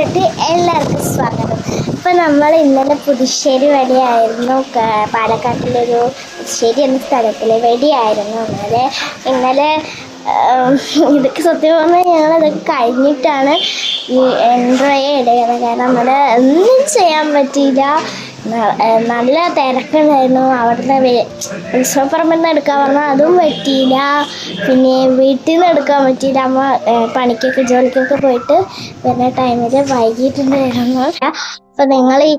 വീഡിയോയിലോട്ട് എല്ലാവർക്കും സ്വാഗതം. ഇപ്പം നമ്മൾ ഇന്നലെ പുതുശ്ശേരി വഴിയായിരുന്നു പാലക്കാട്ടിലൊരു പുതുശ്ശേരി എന്ന സ്ഥലത്തിൽ വഴിയായിരുന്നു. ഇന്നലെ ഇന്നലെ ഇതൊക്കെ സത്യം പറഞ്ഞാൽ ഞങ്ങളതൊക്കെ കഴിഞ്ഞിട്ടാണ് ഈ എൻട്രോയെ ഇടുന്നത് കാരണം നമ്മൾ ഒന്നും ചെയ്യാൻ പറ്റിയില്ല. നല്ല തിരക്കുണ്ടായിരുന്നു. അവിടുന്ന് ഉത്സവപ്പറമ്പിൽ നിന്ന് എടുക്കാൻ പറഞ്ഞാൽ അതും പറ്റിയില്ല. പിന്നെ വീട്ടിൽ നിന്ന് എടുക്കാൻ പറ്റിയില്ല. അമ്മ പണിക്കൊക്കെ ജോലിക്കൊക്കെ പോയിട്ട് വരുന്ന ടൈമിൽ വൈകിട്ടുണ്ടായിരുന്നു. അപ്പം നിങ്ങൾ ഈ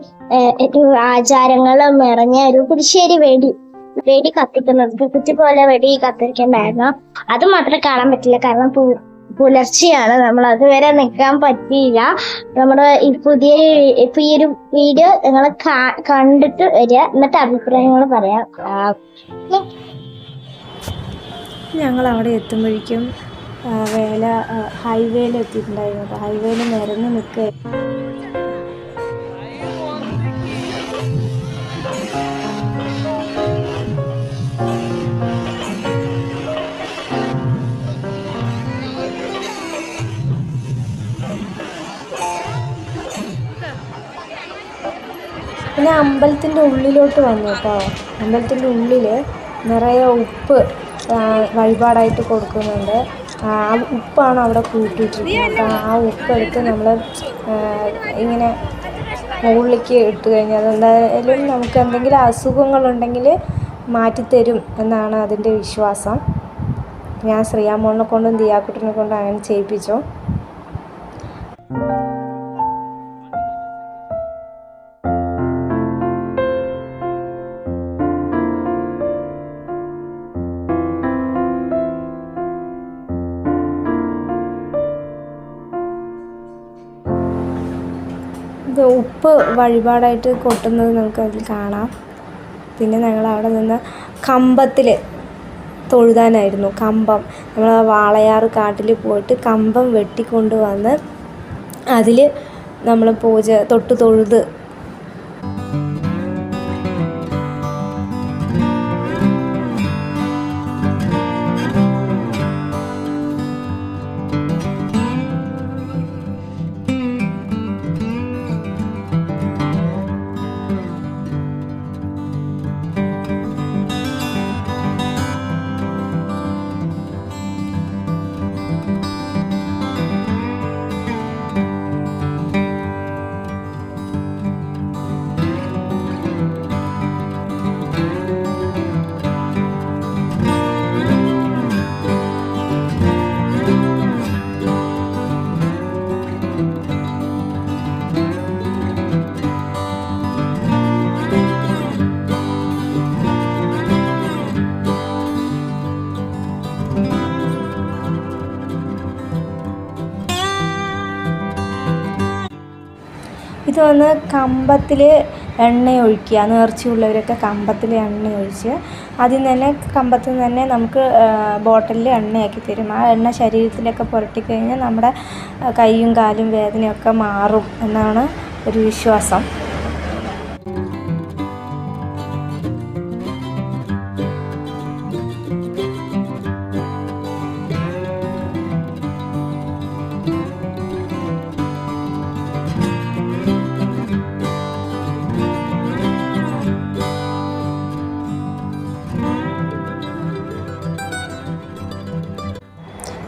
ആചാരങ്ങളും നിറഞ്ഞ ഒരു കുടിശ്ശേരി വെടി വെടി കത്തിക്കുന്നത്. കുറ്റി പോലെ വെടി കത്തിരിക്കണ്ടായിരുന്നു. അത് മാത്രമേ കാണാൻ പറ്റില്ല. കാരണം പുലർച്ചെയാണ്. നമ്മൾ അതുവരെ നിൽക്കാൻ പറ്റിയില്ല. നമ്മുടെ ഈ പുതിയ ഇപ്പൊ ഈ ഒരു വീഡിയോ നിങ്ങൾ കണ്ടിട്ട് വരിക. എന്നിട്ട് അഭിപ്രായങ്ങൾ പറയാം. ഞങ്ങൾ അവിടെ എത്തുമ്പോഴേക്കും വേല ഹൈവേയിൽ എത്തിയിട്ടുണ്ടായിരുന്നു. അപ്പോൾ ഹൈവേയിൽ നിരന്ന് നിൽക്കുക പിന്നെ അമ്പലത്തിന്റെ ഉള്ളിലോട്ട് വന്നു കേട്ടോ. അമ്പലത്തിന്റെ ഉള്ളിൽ നിറയെ ഉപ്പ് വഴിപാടായിട്ട് കൊടുക്കുന്നുണ്ട്. ആ ഉപ്പാണ് അവിടെ കൂട്ടിയിട്ടിരിക്കുന്നത്. അപ്പോൾ ആ ഉപ്പ് എടുത്ത് നമ്മൾ ഇങ്ങനെ മുകളിലേക്ക് ഇട്ട് കഴിഞ്ഞാൽ അതെന്തായാലും നമുക്ക് എന്തെങ്കിലും അസുഖങ്ങളുണ്ടെങ്കിൽ മാറ്റിത്തരും എന്നാണ് അതിന്റെ വിശ്വാസം. ഞാൻ ശ്രീയാമോളിനെ കൊണ്ടും ദിയാക്കുട്ടിനെ കൊണ്ടും അങ്ങനെ ചെയ്യിപ്പിച്ചു. ഉപ്പ് വഴിപാടായിട്ട് കൊട്ടുന്നത് നമുക്ക് അതിൽ കാണാം. പിന്നെ ഞങ്ങൾ അവിടെ നിന്ന് കമ്പത്തിൽ തൊഴുതാനായിരുന്നു. കമ്പം. നമ്മൾ വാളയാർ കാട്ടിൽ പോയിട്ട് കമ്പം വെട്ടിക്കൊണ്ട് വന്ന് അതിൽ നമ്മൾ പൂജ തൊട്ട് തൊഴുത് ഇത് വന്ന് കമ്പത്തിൽ എണ്ണ ഒഴിക്കുക നേർച്ചയുള്ളവരൊക്കെ കമ്പത്തിൽ എണ്ണ ഒഴിച്ച് ആദ്യം തന്നെ കമ്പത്തിൽ നിന്ന് തന്നെ നമുക്ക് ബോട്ടിലിൽ എണ്ണയാക്കി തരും. ആ എണ്ണ ശരീരത്തിലൊക്കെ പുരട്ടി കഴിഞ്ഞാൽ നമ്മുടെ കൈയും കാലും വേദനയൊക്കെ മാറും എന്നാണ് ഒരു വിശ്വാസം.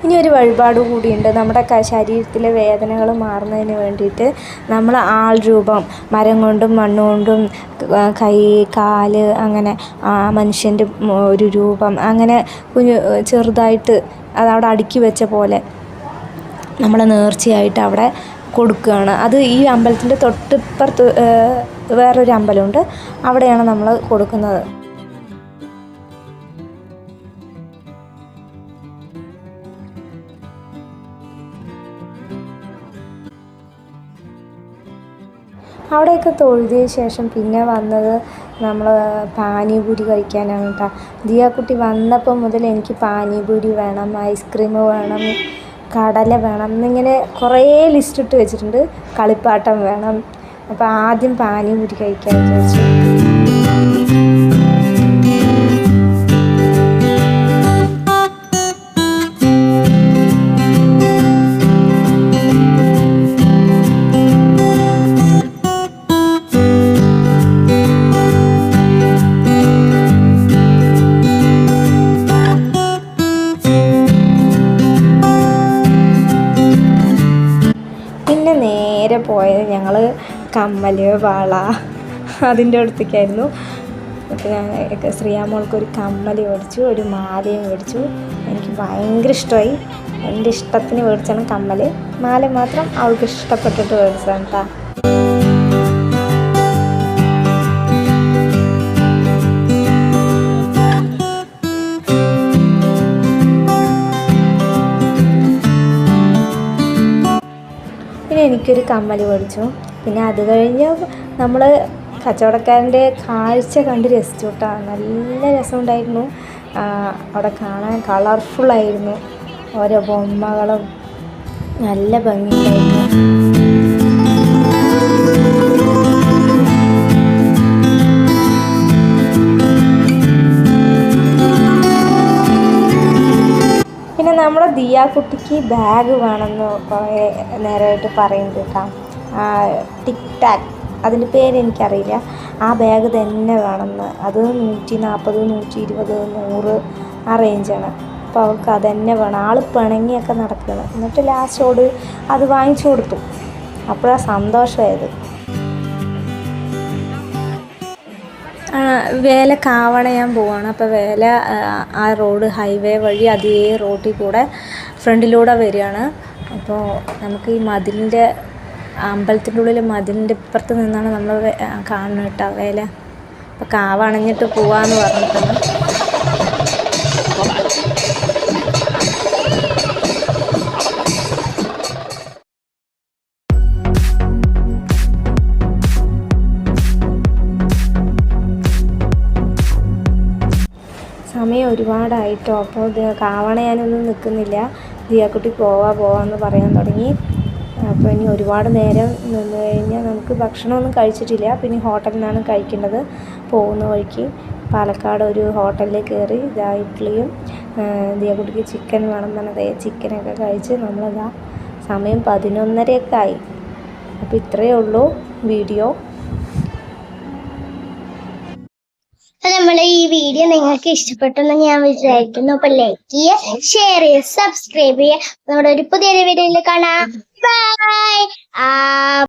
ഇനി ഒരു വഴിപാട് കൂടിയുണ്ട്. നമ്മുടെ ശരീരത്തിലെ വേദനകൾ മാറുന്നതിന് വേണ്ടിയിട്ട് നമ്മൾ ആൾ രൂപം മരം കൊണ്ടും മണ്ണുകൊണ്ടും കൈ കാൽ അങ്ങനെ ആ മനുഷ്യന്റെ ഒരു രൂപം അങ്ങനെ കുഞ്ഞു ചെറുതായിട്ട് അതവിടെ അടുക്കി വെച്ച പോലെ നമ്മൾ നേർച്ചയായിട്ട് അവിടെ കൊടുക്കുകയാണ്. അത് ഈ അമ്പലത്തിന്റെ തൊട്ടിപ്പുറത്ത് വേറൊരു അമ്പലമുണ്ട്. അവിടെയാണ് നമ്മൾ കൊടുക്കുന്നത്. അവിടെയൊക്കെ തൊഴുതിയ ശേഷം പിന്നെ വന്നത് നമ്മൾ പാനിപൂരി കഴിക്കാനാണ് കേട്ടോ ദിയാക്കുട്ടി വന്നപ്പോൾ മുതൽ എനിക്ക് പാനിപൂരി വേണം ഐസ്ക്രീം വേണം കടല വേണം എന്നിങ്ങനെ കുറേ ലിസ്റ്റ് ഇട്ട് വെച്ചിട്ടുണ്ട്. കളിപ്പാട്ടം വേണം. അപ്പോൾ ആദ്യം പാനിപൂരി കഴിക്കാൻ വിചാരിച്ചു. കമ്മൽ വള അതിന്റെ അടുത്തേക്കായിരുന്നു അപ്പോൾ ഞാൻ ശ്രീയാമോൾക്ക് ഒരു കമ്മൽ മേടിച്ചു ഒരു മാലയും മേടിച്ചു. എനിക്ക് ഭയങ്കര ഇഷ്ടമായി. എന്റെ ഇഷ്ടത്തിന് മേടിച്ചാണ് കമ്മൽ മാല മാത്രം അവൾക്ക് ഇഷ്ടപ്പെട്ടിട്ട് മേടിച്ചതാണ് കേട്ടോ. പിന്നെ എനിക്കൊരു കമ്മൽ മേടിച്ചു. പിന്നെ അത് കഴിഞ്ഞ് നമ്മൾ കച്ചവടക്കാരന്റെ കാഴ്ച കണ്ട് രസിച്ചു കേട്ടോ നല്ല രസമുണ്ടായിരുന്നു. അവിടെ കാണാൻ കളർഫുള്ളായിരുന്നു ഓരോ ബൊമ്മകളും. നല്ല ഭംഗിയുണ്ടായിരുന്നു. പിന്നെ നമ്മുടെ ദിയാക്കുട്ടിക്ക് ബാഗ് വേണമെന്ന് കുറേ നേരമായിട്ട് പറയുന്നുണ്ട് കേട്ടോ ടിക് ടാക്. അതിന്റെ പേര് എനിക്കറിയില്ല. ആ ബാഗ് തന്നെ വേണമെന്ന്. അത് നൂറ്റി നാൽപ്പത് നൂറ്റി ഇരുപത് നൂറ് ആ റേഞ്ചാണ് അപ്പോൾ അവൾക്ക് അത് തന്നെ വേണം. ആൾ പിണങ്ങിയൊക്കെ നടക്കുകയാണ്. എന്നിട്ട് ലാസ്റ്റോട് അത് വാങ്ങിച്ചു കൊടുത്തു. അപ്പോഴാണ് സന്തോഷമായത്. വേല കാവണ ഞാൻ പോവാണ്. അപ്പോൾ വേല ആ, റോഡ് ഹൈവേ വഴി അതേ റോഡിൽ കൂടെ ഫ്രണ്ടിലൂടെ വരികയാണ്. അപ്പോൾ നമുക്ക് ഈ മതിലിന്റെ അമ്പലത്തിന്റെ ഉള്ളിൽ മതിലിന്റെ ഇപ്പുറത്ത് നിന്നാണ് നമ്മൾ കാണുന്നത് കേട്ടോ വേല. അപ്പോൾ കാവണഞ്ഞിട്ട് പോവാന്ന് പറഞ്ഞിട്ടാണ്. സമയം ഒരുപാടായിട്ടോ അപ്പോൾ കാവണ കാവണയാനൊന്നും നിൽക്കുന്നില്ല ദിയാക്കുട്ടി പോവാ പോവാന്ന് പറയാൻ തുടങ്ങി. അപ്പോൾ ഇനി ഒരുപാട് നേരം നിന്ന് കഴിഞ്ഞാൽ നമുക്ക് ഭക്ഷണമൊന്നും കഴിച്ചിട്ടില്ല. പിന്നെ ഹോട്ടലിൽ നിന്നാണ് കഴിക്കേണ്ടത്. പോകുന്ന വഴിക്ക് പാലക്കാട് ഒരു ഹോട്ടലിൽ കയറി ഇതാ ഇഡ്ഡലിയും ദിയകുട്ടിക്ക് ചിക്കൻ വേണം പറഞ്ഞതേ ചിക്കനൊക്കെ കഴിച്ച് നമ്മളിതാ സമയം പതിനൊന്നരയൊക്കെ ആയി അപ്പോൾ ഇത്രയേ ഉള്ളൂ വീഡിയോ. നമ്മളെ ഈ വീഡിയോ നിങ്ങൾക്ക് ഇഷ്ടപ്പെട്ടെന്ന് ഞാൻ വിചാരിക്കുന്നു. അപ്പൊ ലൈക്ക് ചെയ്യുക ഷെയർ ചെയ്യുക സബ്സ്ക്രൈബ് ചെയ്യുക. നമ്മുടെ ഒരു പുതിയൊരു വീഡിയോയിൽ കാണാം. ബൈ ആ